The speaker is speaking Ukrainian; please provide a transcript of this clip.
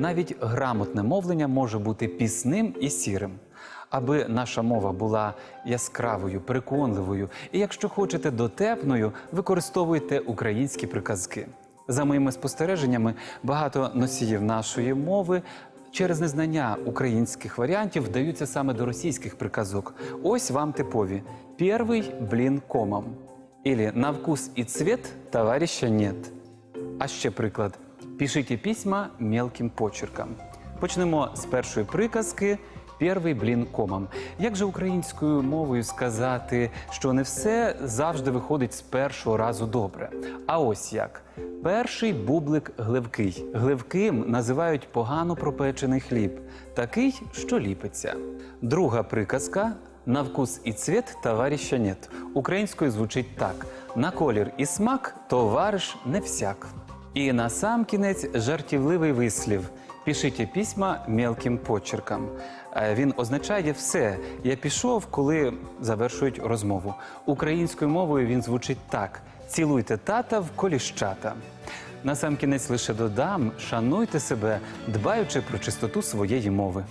Навіть грамотне мовлення може бути пісним і сірим. Аби наша мова була яскравою, переконливою, і якщо хочете дотепною, використовуйте українські приказки. За моїми спостереженнями, багато носіїв нашої мови через незнання українських варіантів вдаються саме до російських приказок. Ось вам типові: Первый блін комом. Или на вкус і цвет товарища нет. А ще приклад: пишіть письма мелким почерком. Почнемо з першої приказки. Перший блін комом. Як же українською мовою сказати, що не все завжди виходить з першого разу добре? А ось як: перший бублик гливкий. Гливким називають погано пропечений хліб, такий, що ліпиться. Друга приказка на вкус і цвіт товариша нет. Українською звучить так: на колір і смак товариш не всяк. І на сам кінець жартівливий вислів. Пишіть письма мелким почерком. Е, Він означає все. Я пішов, коли завершують розмову. Українською мовою він звучить так: цілуйте тата в коліщата. На сам кінець лише додам, шануйте себе, дбаючи про чистоту своєї мови.